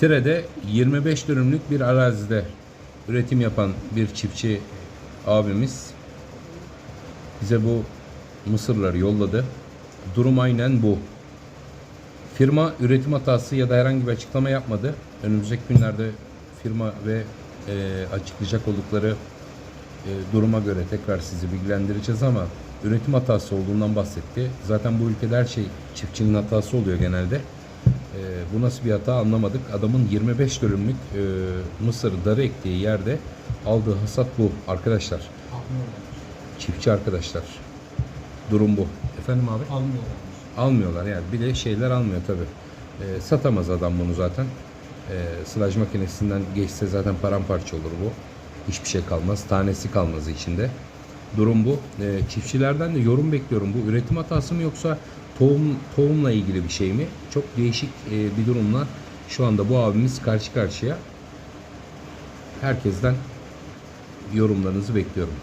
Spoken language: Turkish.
Tire'de 25 dönümlük bir arazide üretim yapan bir çiftçi abimiz bize bu mısırları yolladı. Durum aynen bu. Firma üretim hatası ya da herhangi bir açıklama yapmadı. Önümüzdeki günlerde firma ve e, açıklayacak oldukları e, duruma göre tekrar sizi bilgilendireceğiz ama üretim hatası olduğundan bahsetti. Zaten bu ülkede her şey çiftçinin hatası oluyor genelde. E, bu nasıl bir hata anlamadık. Adamın 25 dönümlük e, mısır darı ektiği yerde aldığı hasat bu arkadaşlar. Çiftçi arkadaşlar. Durum bu. Efendim abi? Almıyorlar. Almıyorlar yani. Bir de şeyler almıyor tabi. satamaz adam bunu zaten. E, sılaj makinesinden geçse zaten paramparça olur bu. Hiçbir şey kalmaz. Tanesi kalmaz içinde. Durum bu. E, çiftçilerden de yorum bekliyorum. Bu üretim hatası mı yoksa tohum tohumla ilgili bir şey mi? Çok değişik e, bir durumla şu anda bu abimiz karşı karşıya. Herkesten yorumlarınızı bekliyorum.